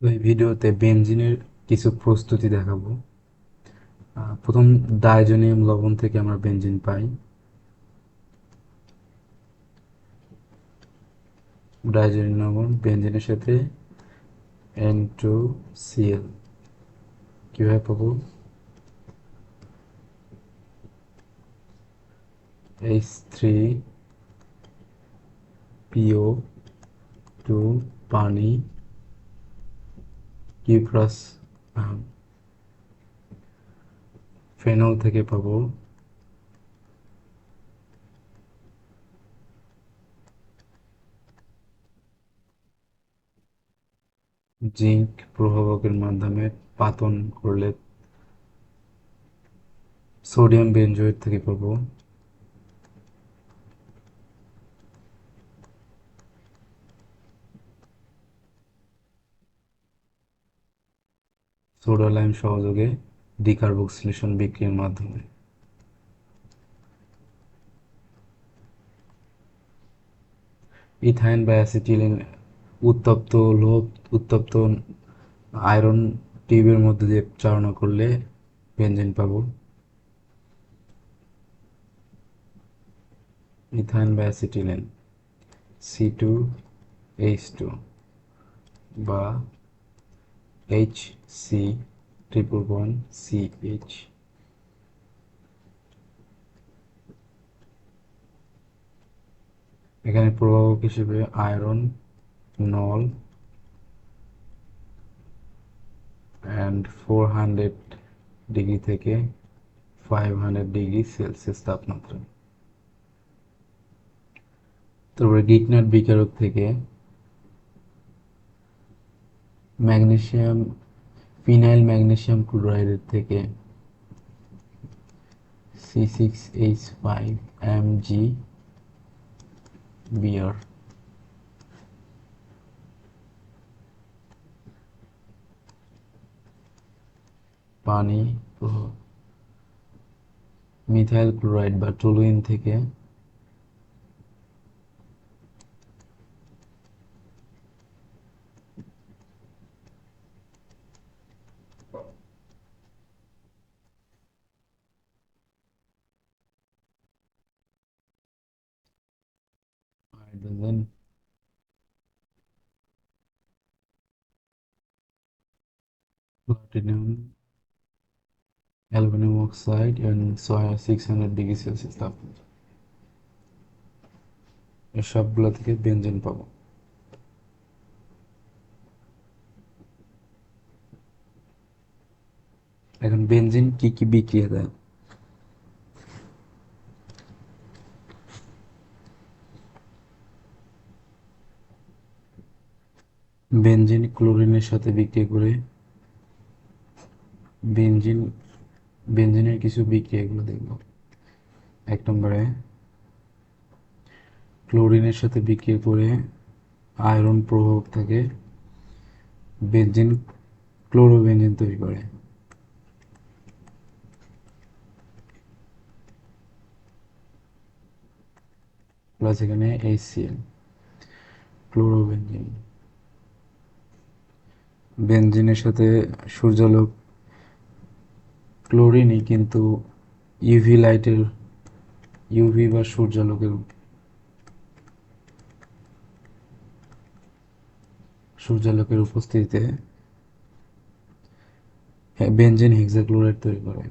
এই ভিডিওতে বেনজিনের কিছু প্রস্তুতি দেখাবো। প্রথম ডাইজোনিয়াম লবণ থেকে আমরা বেনজিন পাই। ডাইজোনিয়াম লবণ, বেনজিনের সাথে এন টু সিএল কীভাবে পাবো? এইচ থ্রি পিও টু পানি কিউ প্লাস ফেনল থেকে পাবো। জিঙ্ক প্রভাবকের মাধ্যমে পাতন করলে সোডিয়াম বেনজোয়েট থেকে পাবো। সোডা লাইম সহযোগে ডিকার্বক্সিলেশন বিক্রিয়ার মাধ্যমে। ইথাইন বা অ্যাসিটিলিন উত্তপ্ত লোহ, উত্তপ্ত আয়রন টিউবের মধ্যে দিয়ে চালনা করলে বেনজিন পাবো। ইথাইন বা acetylene C two H two বা H C triple one C H এখানে প্রভাবক হিসেবে আয়রন নল অ্যান্ড ফোর হান্ড্রেড ডিগ্রি থেকে ফাইভ হান্ড্রেড ডিগ্রি সেলসিয়াস তাপমাত্রা। তারপরে গিকনাট বিকারক থেকে ম্যাগনেসিয়াম ফিনাইল ম্যাগনেশিয়াম ক্লোরাইডের থেকে C six H five M G বিয়ার পানি মিথাইল ক্লোরাইড বা টলুইন থেকে হাইড্রোজেন প্লাটিনাম অ্যালুমিনিয়াম অক্সাইড এবং সিক্স হান্ড্রেড ডিগ্রি সেলসিয়াস তাপমাত্রা সবগুলো থেকে বেঞ্জিন পাবো। এখন বেঞ্জিন কি কি বিক্রিয়া দেয় বেনজিন ক্লোরিনের সাথে বিক্রিয়া করে বেনজিন, বেনজিনের কিছু বিক্রিয়াগুলো দেখব। এক নম্বরে ক্লোরিনের সাথে বিক্রিয়া করে আয়রন প্রভাবক থাকে, বেনজিন ক্লোরোবেনজিন তৈরি করে। প্লাস এখানে এইচসিএল ক্লোরোবেনজিন। বেনজিনের সাথে সূর্যালোক ক্লোরিনই কিন্তু ইউভি লাইটের ইউভি বা সূর্যালোকের সূর্যালোকের উপস্থিতিতে বেঞ্জিন হেক্সাক্লোরাইড তৈরি করে।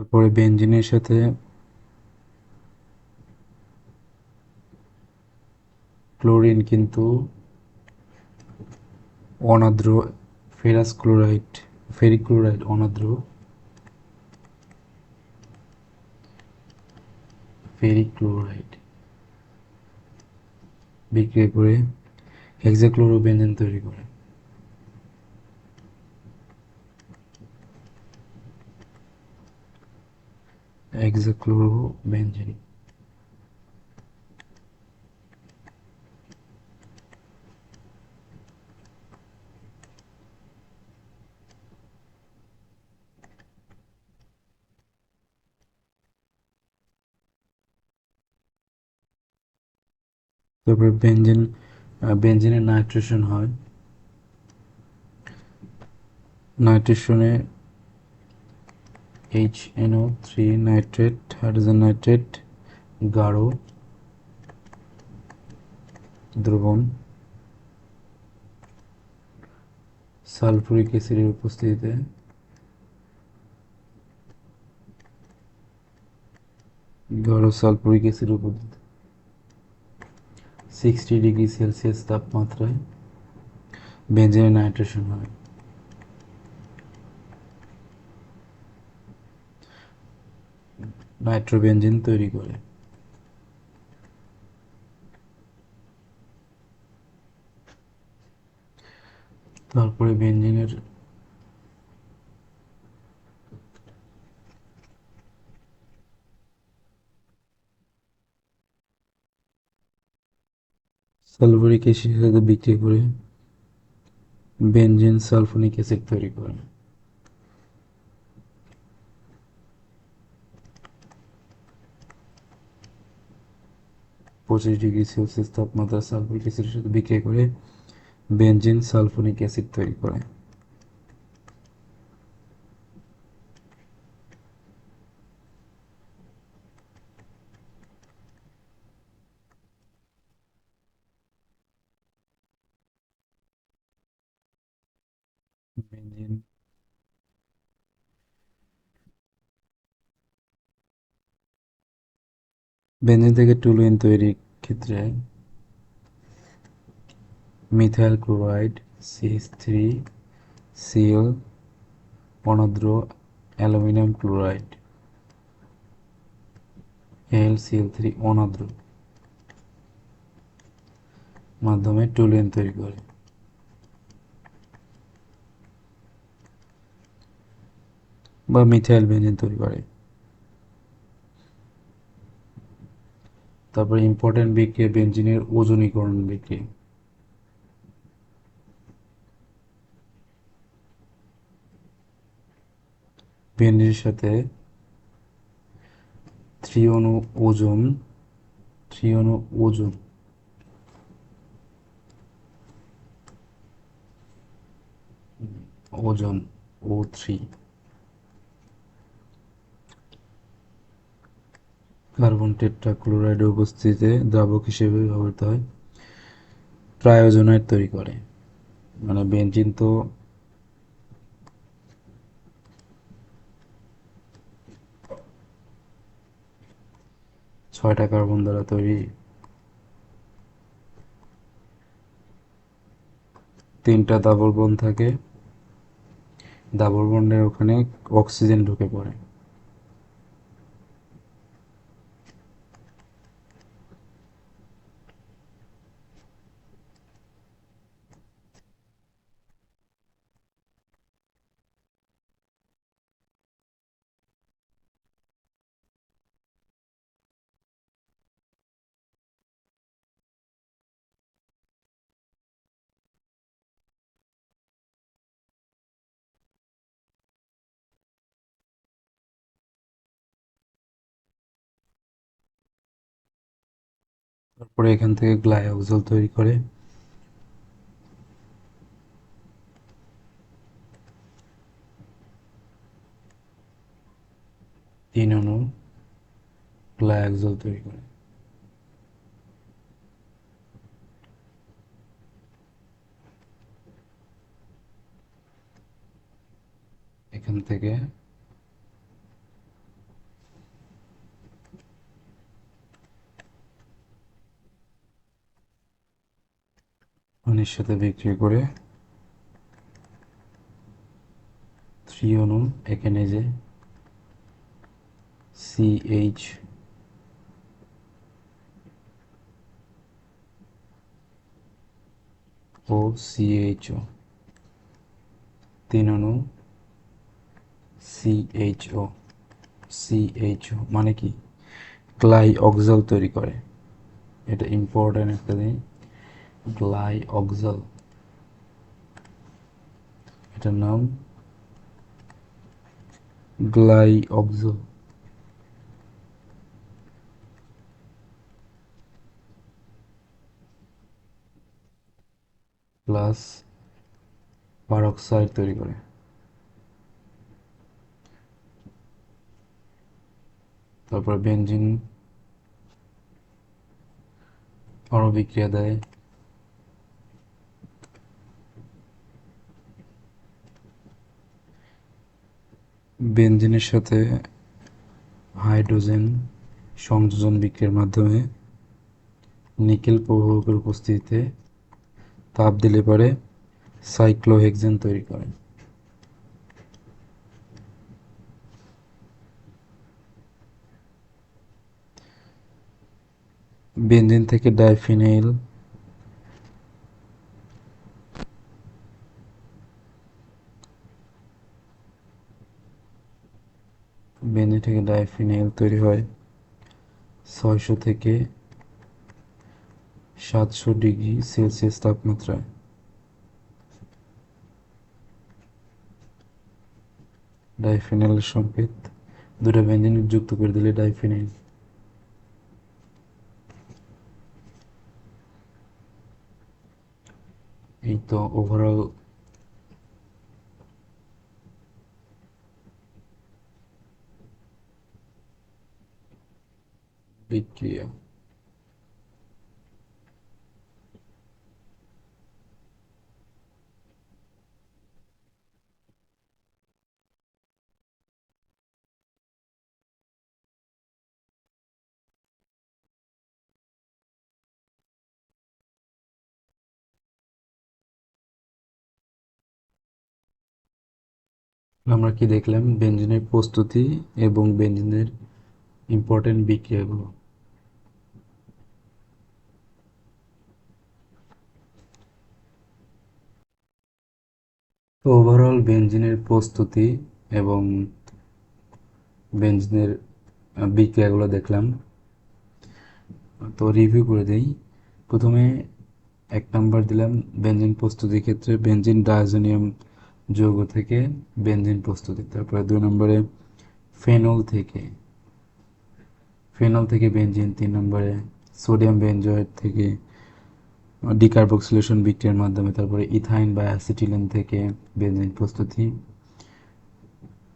তারপরে বেনজিনের সাথে ক্লোরিন কিন্তু অনাদ্র ফেরাস ক্লোরাইড ফেরিক ক্লোরাইড অনাদ্র ফেরিক ক্লোরাইড বিক্রিয়া করে হেক্সাক্লোরোবেনজেন তৈরি করে। hexachlorobenzyne তারপরে বেঞ্জিন বেঞ্জিনের নাইট্রেশন হয়। নাইট্রেশনে H NO three nitrate hydrogen nitrate গাঢ় দ্রবণ সালফুরিক অ্যাসিডের উপস্থিতিতে গাঢ় সালফুরিক অ্যাসিডের উপস্থিতিতে সিক্সটি ডিগ্রি সেলসিয়াস তাপমাত্রায় বেঞ্জিনের নাইট্রেশন হয়। নাইট্রোবেঞ্জিন তৈরি করে। তারপরে বেঞ্জিনের সালফুরিক সাথে বিক্রি করে বেঞ্জিন সালফোনিক অ্যাসিড তৈরি করে পঁচিশ ডিগ্রি সেলসিয়াস তাপমাত্রা সালফুরিক অ্যাসিডের সাথে বিক্রিয়া করে বেঞ্জিন সালফোনিক অ্যাসিড তৈরি করে বেনজিন বেনজিন থেকে টুলুইন তৈরির ক্ষেত্রে methyl chloride CS three CL অনাদ্র aluminium chloride, L CL three অনাদ্র মাধ্যমে টুলুইন তৈরি করে। বা মিথাইল বেঞ্জিন তৈরি করে। তারপরে ইম্পর্টেন্ট বিক্রিয়া বেঞ্জিনের ওজনীকরণ বিক্রিয়া। বেঞ্জিনের সাথে ত্রিঅণু ওজন ত্রিঅণু ওজন। ওজন ও থ্রি কার্বন টেট্রাক্লোরাইডের উপস্থিতিতে দ্রাবক হিসেবে ব্যবহৃত হয় ট্রায়োজোনাইড তৈরি করে। মানে বেঞ্জিন তো ছয়টা কার্বন দ্বারা তৈরি, তিনটা দাবল বন থাকে দাবল বন্ডের ওখানে অক্সিজেন ঢুকে পড়ে। তারপরে এখান থেকে গ্লাইওক্সল তৈরি করে তিন অণু গ্লাইওক্সল তৈরি করে। এখান থেকে পানির সাথে বিক্রি করে থ্রি অণু এখানে যে সিএইচ ও সিএইচও তিন অণু সিএইচও সিএইচও মানে কি? ক্লাই অক্সাল তৈরি করে। এটা ইম্পর্টেন্ট একটা দিন গ্লাই অক্সাল এটার নাম গ্লাই অক্সাল প্লাস পারক্সাইড তৈরি করে। তারপর বেঞ্জিন অণুবিক্রিয়া দেয়। বেঞ্জিনের সাথে হাইড্রোজেন সংযোজন বিক্রিয়ার মাধ্যমে নিকেল প্রভাবকের উপস্থিতিতে তাপ দিলে পরে সাইক্লোহেক্সেন তৈরি করে। বেঞ্জিন থেকে ডাইফিনাইল বেঞ্জিন থেকে ডাইফিনাইল তৈরি হয়। ছয়শো থেকে সাতশো ডিগ্রি সেলসিয়াস তাপমাত্রায়। ডাইফিনাইলের সংকেত দুটো বেঞ্জিন যুক্ত করে দিলে ডাইফিনাইল। এই তো ওভারঅল বিক্রিয়া। আমরা কি দেখলাম? বেঞ্জিনের প্রস্তুতি এবং বেঞ্জিনের ইম্পর্টেন্ট বিক্রিয়াগুলো। ওভারঅল বেঞ্জিনের প্রস্তুতি এবং বেঞ্জিনের বিক্রিয়াগুলো দেখলাম। তো রিভিউ করে দিই। প্রথমে এক নাম্বার দিলাম বেঞ্জিন প্রস্তুতির ক্ষেত্রে বেঞ্জিন ডায়াজোনিয়াম যৌগ থেকে বেঞ্জিন প্রস্তুতি। তারপরে দুই নম্বরে ফেনল থেকে। ফেনল থেকে বেঞ্জিন তিন নম্বরে সোডিয়াম বেঞ্জয়েড থেকে ডিকার্বক্সিলেশন বিক্রিয়ার মাধ্যমে, তারপরে ইথাইন বা অ্যাসিটিলিন থেকে বেঞ্জিন প্রস্তুতি,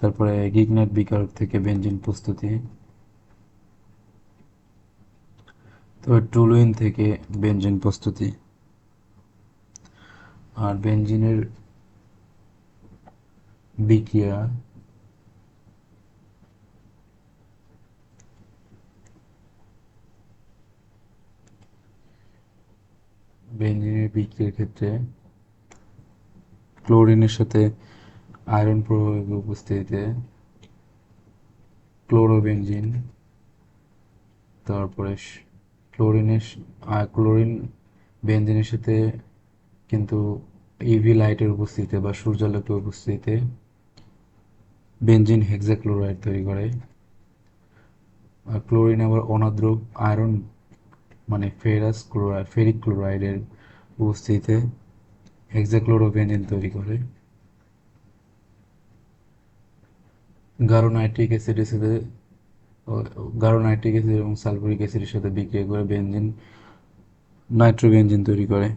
তারপরে গিগনেট বিকারক থেকে বেঞ্জিন প্রস্তুতি, তারপর টুলুইন থেকে বেঞ্জিন প্রস্তুতি। আর বেঞ্জিনের বিক্রিয়া বেঞ্জিনের বিক্রির ক্ষেত্রে ক্লোরিনের সাথে আয়রন প্রভাবের উপস্থিতিতে ক্লোরোবেঞ্জিন তারপরে ক্লোরিনের ক্লোরিন বেঞ্জিনের সাথে কিন্তু ইভি লাইটের উপস্থিতিতে বা সূর্যালোকের উপস্থিতিতে বেঞ্জিন হেক্সাক্লোরাইড তৈরি করে। আর ক্লোরিন আবার অনাদ্র আয়রন মানে ফেরাস ক্লোরাইড ফেরিক ক্লোরাইডের উপস্থিতিতে হেক্সাক্লোরোবেঞ্জিন তৈরি করে। গাঢ় নাইট্রিক অ্যাসিডের সাথে গাঢ় নাইট্রিক অ্যাসিড এবং সালফুরিক অ্যাসিডের সাথে বিক্রিয়া করে বেঞ্জিন নাইট্রোবেঞ্জিন তৈরি করে।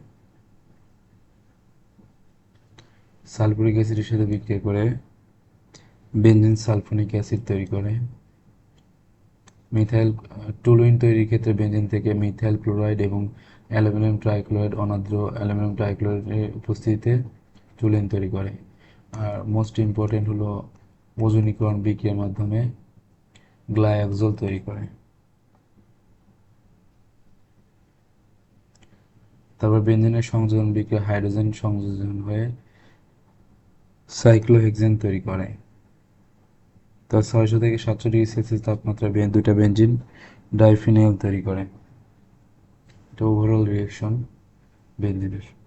সালফুরিক অ্যাসিডের সাথে বিক্রিয়া করে বেঞ্জিন সালফোনিক অ্যাসিড তৈরি করে। মিথাইল টুলুইন তৈরির ক্ষেত্রে বেঞ্জিন থেকে মিথাইল ক্লোরাইড এবং অ্যালুমিনিয়াম ট্রাইক্লোরাইড অনাদ্র অ্যালুমিনিয়াম ট্রাইক্লোরাইডের উপস্থিতিতে টুলুইন তৈরি করে। আর মোস্ট ইম্পর্টেন্ট হলো ওজনীকরণ বিক্রিয়ার মাধ্যমে গ্লাইঅক্সল তৈরি করে। তারপর বেঞ্জিনের সংযোজন বিক্রিয়া, হাইড্রোজেন সংযোজন হয়ে সাইক্লোহেক্সেন তৈরি করে। তা ছয়শো থেকে সাতশো ডিগ্রি সেলসিয়াস তাপমাত্রা দুইটা বেঞ্জিন ডাইফিনাইল তৈরি করে। এটা ওভারঅল রিয়াকশন বেঞ্জিনের।